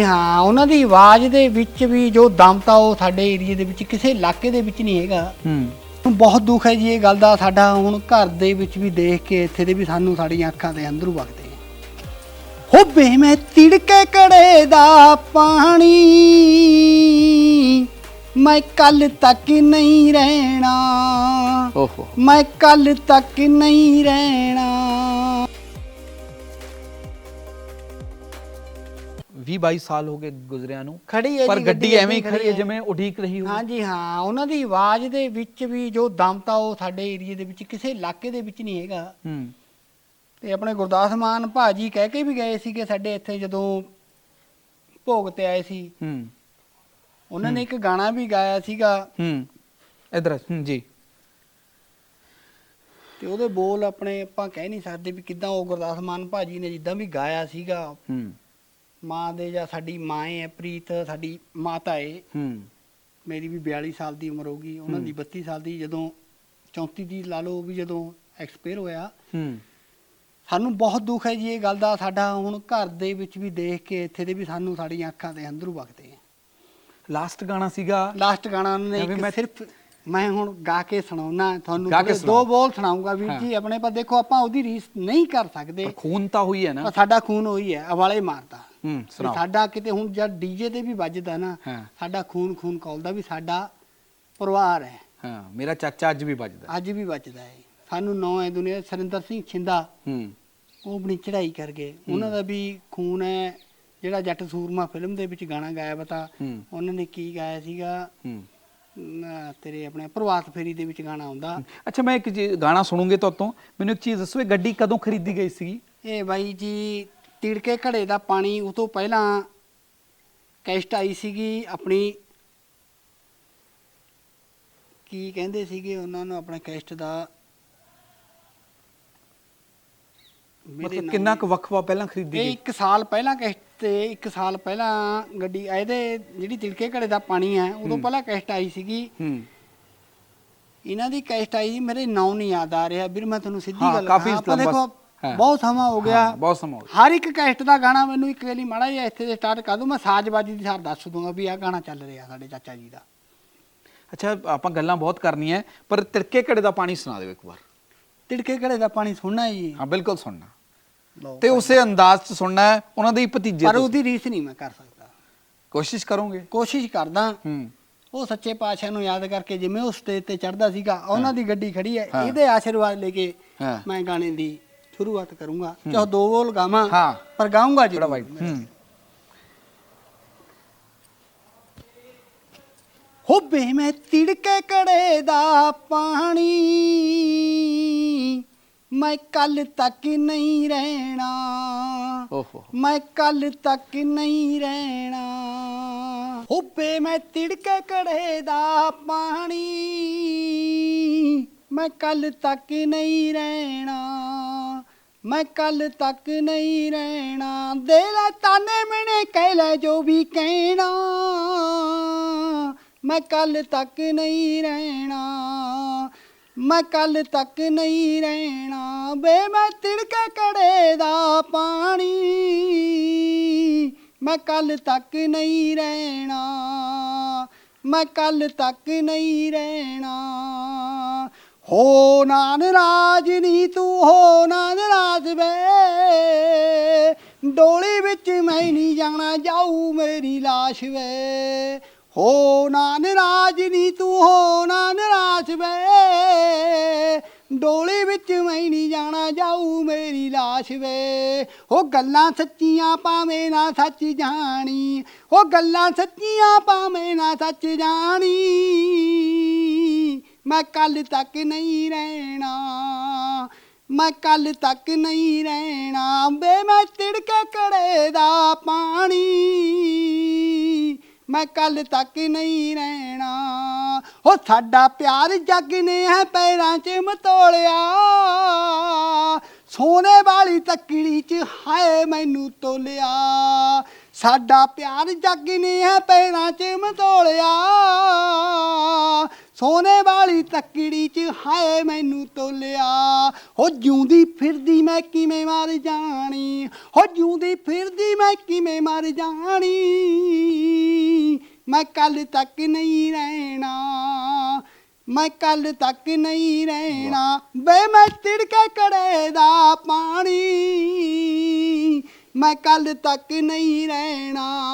ਹਾਂ ਉਹਨਾਂ ਦੀ ਆਵਾਜ਼ ਦੇ ਵਿੱਚ ਵੀ ਜੋ ਦਮ ਤਾਂ ਉਹ ਸਾਡੇ ਏਰੀਏ ਦੇ ਵਿੱਚ ਕਿਸੇ ਇਲਾਕੇ ਦੇ ਵਿੱਚ ਨਹੀਂ ਹੈਗਾ। ਹੂੰ। ਬਹੁਤ ਦੁੱਖ ਹੈ ਜੀ ਇਹ ਗੱਲ ਦਾ ਸਾਡਾ ਹੁਣ ਘਰ ਦੇ ਵਿੱਚ ਵੀ ਦੇਖ ਕੇ ਇੱਥੇ ਦੇ ਵੀ ਸਾਨੂੰ ਸਾਡੀਆਂ ਅੱਖਾਂ ਦੇ ਅੰਦਰੋਂ ਵਗਦੇ। ਹੋ ਬੇ ਮੈਂ ਤਿੜਕੇ ਕੜੇ ਦਾ ਪਾਣੀ ਮੈਂ ਕੱਲ ਤੱਕ ਨਹੀਂ ਰਹਿਣਾ। ਓਹੋ। ਮੈਂ ਕੱਲ ਤੱਕ ਨਹੀਂ ਰਹਿਣਾ। 20 22 ਸਾਲ ਹੋ ਗਏ ਗੁਜ਼ਰਿਆਂ ਨੂੰ। ਖੜੀ ਹੈ ਪਰ ਜੀ, ਗੱਡੀ ਐਵੇਂ ਹੀ ਖੜੀ ਹੈ। ਜਿਵੇਂ ਉਡੀਕ ਰਹੀ ਹੋਵੇ। ਹਾਂਜੀ ਹਾਂ ਉਹਨਾਂ ਦੀ ਆਵਾਜ਼ ਦੇ ਵਿੱਚ ਵੀ ਜੋ ਦਮ ਤਾਂ ਉਹ ਸਾਡੇ ਏਰੀਏ ਦੇ ਵਿੱਚ ਕਿਸੇ ਇਲਾਕੇ ਦੇ ਵਿੱਚ ਨਹੀਂ ਹੈਗਾ। ਹੂੰ। ਤੇ ਆਪਣੇ ਗੁਰਦਾਸ ਮਾਨ ਭਾਜੀ ਕਹਿ ਕੇ ਵੀ ਗਏ ਸੀਗੇ ਸਾਡੇ ਇੱਥੇ ਜਦੋਂ ਭੋਗ ਤੇ ਆਏ ਸੀ। ਹੂੰ। ਉਹਨਾਂ ਨੇ ਇੱਕ ਗਾਣਾ ਵੀ ਗਾਇਆ ਸੀਗਾ। ਹੂੰ। ਇਧਰ ਹੂੰ ਜੀ। ਤੇ ਉਹਦੇ ਬੋਲ ਆਪਣੇ ਆਪਾਂ ਕਹਿ ਨਹੀਂ ਸਕਦੇ ਵੀ ਕਿਦਾਂ ਉਹ ਗੁਰਦਾਸ ਮਾਨ ਭਾਜੀ ਨੇ ਜਿੱਦਾਂ ਵੀ ਗਾਇਆ ਸੀਗਾ। ਹੂੰ। ਮਾਂ ਦੇ ਜਾਂ ਸਾਡੀ ਮਾਂ ਹੈ ਪ੍ਰੀਤ ਸਾਡੀ ਮਾਤਾ ਹੈ ਹੂੰ। ਮੇਰੀ ਵੀ 42 ਸਾਲ ਦੀ ਉਮਰ ਹੋ ਗਈ ਉਹਨਾਂ ਦੀ ਹੂੰ। 32 ਸਾਲ ਦੀ ਜਦੋਂ 34 ਦੀ ਲਾ ਲਓ ਵੀ ਜਦੋਂ ਐਕਸਪਾਇਰ ਹੋਇਆ। ਹੂੰ। ਸਾਨੂੰ ਬਹੁਤ ਦੁੱਖ ਹੈ ਜੀ ਇਹ ਗੱਲ ਦਾ ਸਾਡਾ ਹੁਣ ਘਰ ਦੇ ਵਿੱਚ ਵੀ ਦੇਖ ਕੇ ਇੱਥੇ ਦੇ ਵੀ ਸਾਨੂੰ ਸਾਡੀਆਂ ਅੱਖਾਂ ਦੇ ਅੰਦਰੋਂ ਵਗਦੇ ਆ। ਲਾਸਟ ਗਾਣਾ ਸੀਗਾ। ਲਾਸਟ ਗਾਣਾ ਉਹਨੇ ਇੱਕ ਮੈਂ- ਸਿਰਫ ਮੈਂ ਹੁਣ ਗਾ ਕੇ ਸੁਣਾਉਣਾ ਤੁਹਾਨੂੰ। ਦੋ ਬੋਲ ਸੁਣਾਉਂਗਾ ਵੀਰ। ਜੀ ਆਪਣੇ ਪਰ ਦੇਖੋ ਆਪਾਂ ਉਹਦੀ ਰੀਸ ਨਹੀਂ ਕਰ ਸਕਦੇ। ਖੂਨ ਤਾਂ ਹੋਈ ਹੈ ਨਾ। ਸਾਡਾ ਖੂਨ ਉਹੀ ਹੈ ਅਵਾਲੇ ਮਾਰਦਾ। ਹੂੰ ਵੀ ਸੁਣਾਓ। ਸਾਡਾ ਕਿਤੇ ਹੁਣ ਜਦ ਡੀਜੇ ਤੇ ਵੀ ਵੱਜਦਾ ਨਾ ਹਾਂ। ਸਾਡਾ ਖੂਨ ਖੂਨ ਕੌਲਦਾ ਵੀ ਸਾਡਾ ਪਰਿਵਾਰ ਹੈ। ਹਾਂ ਮੇਰਾ ਚਾਚਾ ਅੱਜ ਵੀ ਵੱਜਦਾ ਅੱਜ ਵੀ ਵੱਜਦਾ ਹੈ। ਸਾਨੂੰ ਨੌ ਹੈ ਦੁਨੀਆ ਸਰਿੰਦਰ ਸਿੰਘ ਛਿੰਦਾ। ਹੂੰ। ਉਹ ਆਪਣੀ ਚੜ੍ਹਾਈ ਕਰ ਗਏ ਉਹਨਾਂ ਦਾ ਵੀ ਖੂਨ ਹੈ ਜਿਹੜਾ ਜੱਟ ਸੂਰਮਾ ਫਿਲਮ ਦੇ ਵਿੱਚ ਗਾਣਾ ਗਾਇਆ ਬਤਾ ਹੂੰ। ਉਹਨਾਂ ਨੇ ਕੀ ਗਾਇਆ ਸੀਗਾ? ਹੂੰ। ਅਮ, ਤੇਰੇ ਆਪਣੇ ਪ੍ਰਵਾਸ ਫੇਰੀ ਦੇ ਵਿੱਚ ਗਾਣਾ ਆਉਂਦਾ। ਅੱਛਾ ਮੈਂ ਇੱਕ ਜੀ- ਗਾਣਾ ਸੁਣੂਗੇ ਤੁਹਾਡੇ ਤੋਂ ਮੈਨੂੰ ਇੱਕ ਚੀਜ਼ ਦੱਸੋ ਇਹ ਗੱਡੀ ਕਦੋਂ ਖਰੀਦੀ ਗਈ ਸੀਗੀ? ਇਹ ਬਾਈ ਜੀ ਤਿੜਕੇ ਘੜੇ ਦਾ ਪਾਣੀ ਉਹ ਤੋਂ ਪਹਿਲਾਂ ਕੈਸਟ ਆਈ ਸੀਗੀ ਆਪਣੀ ਕੀ ਕਹਿੰਦੇ ਸੀਗੇ ਉਹਨਾਂ ਨੂੰ ਆਪਣੇ ਕੈਸਟ ਦਾ? ਮਤਲਬ ਨਾਮ ਕਿੰਨਾ ਕੁ ਵਕਫਾ ਪਹਿਲਾਂ ਖਰੀਦੀ ਇਹ ਗਈ? ਇੱਕ ਸਾਲ ਪਹਿਲਾਂ ਕੈਸਟ ਤੇ ਇੱਕ ਸਾਲ ਪਹਿਲਾਂ ਗੱਡੀ ਇਹਦੇ ਜਿਹੜੀ ਤਿੜਕੇ ਘੜੇ ਦਾ ਪਾਣੀ ਹੈ ਉਦੋਂ। ਪਹਿਲਾਂ ਕੈਸਟ ਆਈ ਸੀਗੀ। ਹੂੰ। ਇਹਨਾਂ ਦੀ ਕੈਸਟ ਆਈ ਮੇਰੇ ਨਾਂ ਨਹੀਂ ਯਾਦ ਆ ਰਿਹਾ। ਵੀਰ ਮੈਂ ਤੁਹਾਨੂੰ ਸਿੱਧੀ ਹਾਂ, ਗੱਲ ਕਾਫੀ ਲੰਬਾ- ਹਾਂ। ਬਹੁਤ ਸਮਾਂ ਹੋ ਗਿਆ। ਹਾਂ, ਬਹੁਤ ਸਮਾਂ ਹੋ ਗਿਆ। ਹਰ ਇੱਕ ਕੈਸਟ ਦਾ ਗਾਣਾ ਮੈਨੂੰ ਇੱਕ ਵਾਰੀ ਮਾੜਾ ਜਿਹਾ ਇੱਥੇ ਦੇ ਸਟਾਰਟ ਕਰ ਦੂੰ ਮੈਂ ਸਾਜ਼ਬਾਜ਼ੀ ਦੀ ਸਾਰ ਦੱਸ ਦੂੰਗਾ ਵੀ ਆਹ ਗਾਣਾ ਚੱਲ ਰਿਹਾ ਸਾਡੇ ਚਾਚਾ ਜੀ ਦਾ। ਅੱਛਾ ਆਪਾਂ ਗੱਲਾਂ ਬਹੁਤ ਕਰਨੀਆਂ ਪਰ ਤਿਰਕੇ ਘੜੇ ਦਾ ਪਾਣੀ ਸੁਣਾ ਦਿਓ ਇੱਕ ਵਾਰ। ਤਿੜਕੇ ਘੜੇ ਦਾ ਪਾਣੀ ਸੁਣਨਾ ਹੈ ਜੀ। ਹਾਂ ਬਿਲਕੁਲ ਸੁਣਨਾ। ਲਓ ਤੇ ਉਸੇ ਅੰਦਾਜ਼ ਚ ਸੁਣਨਾ ਹੈ ਉਹਨਾਂ ਦੇ ਹੀ ਭਤੀਜੇ ਪਰ ਤੋਂ। ਉਹਦੀ ਰੀਸ ਨਹੀਂ ਮੈਂ ਕਰ ਸਕਦਾ। ਕੋਸ਼ਿਸ਼ ਕਰੋਗੇ। ਕੋਸ਼ਿਸ਼ ਕਰਦਾ। ਹੂੰ। ਉਹ ਸੱਚੇ ਪਾਤਸ਼ਾਹ ਨੂੰ ਯਾਦ ਕਰਕੇ ਜਿਵੇਂ ਉਹ ਸਟੇਜ ਤੇ ਚੜਦਾ ਸੀਗਾ ਉਹਨਾਂ ਦੀ ਗੱਡੀ ਖੜੀ ਹੈ ਹਾਂ। ਇਹਦੇ ਆਸ਼ੀਰਵਾਦ ਲੈ ਕੇ ਹਾਂ। ਮੈਂ ਗਾਣੇ ਦੀ ਸ਼ੁਰੂਆਤ ਕਰੂੰਗਾ। ਚਾਹੇ ਦੋ ਬੋਲ ਗਾਵਾਂ ਹਾਂ। ਪਰ ਗਾਉਂਗਾ ਜੀ ਬੜਾ ਵਾਈਟ ਹੂੰ। ਹੋ ਬੇ ਮੈਂ ਤਿੜਕੇ ਕੜੇ ਦਾ ਪਾਣੀ ਮੈਂ ਕੱਲ ਤੱਕ ਨਹੀਂ ਰਹਿਣਾ। ਓਹੋ। ਮੈਂ ਕੱਲ ਤੱਕ ਨਹੀਂ ਰਹਿਣਾ। ਹੋ ਬੇ ਮੈਂ ਤਿੜਕੇ ਕੜੇ ਦਾ ਪਾਣੀ ਮੈਂ ਕੱਲ ਤੱਕ ਨਹੀਂ ਰਹਿਣਾ। ਮੈਂ ਕੱਲ ਤੱਕ ਨਹੀਂ ਰਹਿਣਾ। ਦੇ ਲੈ ਤਾਨੇ ਮਨੇ ਕਹਿ ਲੈ ਜੋ ਵੀ ਕਹਿਣਾ। ਮੈਂ ਕੱਲ ਤੱਕ ਨਹੀਂ ਰਹਿਣਾ। ਮੈਂ ਕੱਲ ਤੱਕ ਨਹੀਂ ਰਹਿਣਾ। ਬੇ ਮੈਂ ਤਿੜਕੇ ਕੜੇ ਦਾ ਪਾਣੀ। ਮੈਂ ਕੱਲ ਤੱਕ ਨਹੀਂ ਰਹਿਣਾ। ਮੈਂ ਕੱਲ ਤੱਕ ਨਹੀਂ ਰਹਿਣਾ। ਹੋ ਨਾਨ ਨਾਰਾਜ਼ ਨੀ ਤੂੰ ਹੋ ਨਾ ਨਾਰਾਜ਼ ਵੇ। ਡੋਲੀ ਵਿੱਚ ਮੈਂ ਨਹੀਂ ਜਾਣਾ, ਜਾਊ ਮੇਰੀ ਲਾਸ਼ ਵੇ। ਹੋ ਨਾਨ ਰਾਜ ਨੀ ਤੂੰ ਹੋ ਨਾ ਨਾਰਾਜ਼ ਵੇ। ਡੋਲੀ ਵਿੱਚ ਮੈਂ ਨਹੀਂ ਜਾਣਾ, ਜਾਊ ਮੇਰੀ ਲਾਸ਼ ਵੇ। ਉਹ ਗੱਲਾਂ ਸੱਚੀਆਂ ਪਾਵੇਂ ਨਾ ਸੱਚ ਜਾਣੀ ਉਹ ਗੱਲਾਂ ਸੱਚੀਆਂ ਪਾਵੇਂ ਨਾ ਸੱਚ ਜਾਣੀ। ਮੈਂ ਕੱਲ ਤੱਕ ਨਹੀਂ ਰਹਿਣਾ, ਮੈਂ ਕੱਲ ਤੱਕ ਨਹੀਂ ਰਹਿਣਾ। ਬੇ, ਮੈਂ ਤਿੜਕੇ ਕੜੇ ਦਾ ਪਾਣੀ, ਮੈਂ ਕੱਲ ਤੱਕ ਨਹੀਂ ਰਹਿਣਾ। ਹੋ, ਸਾਡਾ ਪਿਆਰ ਜੱਗ ਨੇ ਹੈ ਪੈਰਾਂ 'ਚ ਮਤੋਲਿਆ। ਸੋਨੇ ਵਾਲੀ ਤੱਕੜੀ 'ਚ ਹਾਏ ਮੈਨੂੰ ਤੋਲਿਆ। ਸਾਡਾ ਪਿਆਰ ਜੱਗ ਨੇ ਹੈ ਪੈਰਾਂ 'ਚ ਮਤੋਲਿਆ। ਸੋਨੇ ਵਾਲੀ ਤੱਕੜੀ ਚ ਹਾਏ ਮੈਨੂੰ ਤੋਲਿਆ। ਹੋ ਜਿਉਂਦੀ ਫਿਰਦੀ ਮੈਂ ਕਿਵੇਂ ਮਰ ਜਾਣੀ? ਹੋ ਜਿਉਂਦੀ ਫਿਰਦੀ ਮੈਂ ਕਿਵੇਂ ਮਰ ਜਾਣੀ? ਮੈਂ ਕੱਲ ਤੱਕ ਨਹੀਂ ਰਹਿਣਾ। ਮੈਂ ਕੱਲ ਤੱਕ ਨਹੀਂ ਰਹਿਣਾ। ਬੇ ਮੈਂ ਤਿੜਕੇ ਕੜੇ ਦਾ ਪਾਣੀ। ਮੈਂ ਕੱਲ ਤੱਕ ਨਹੀਂ ਰਹਿਣਾ।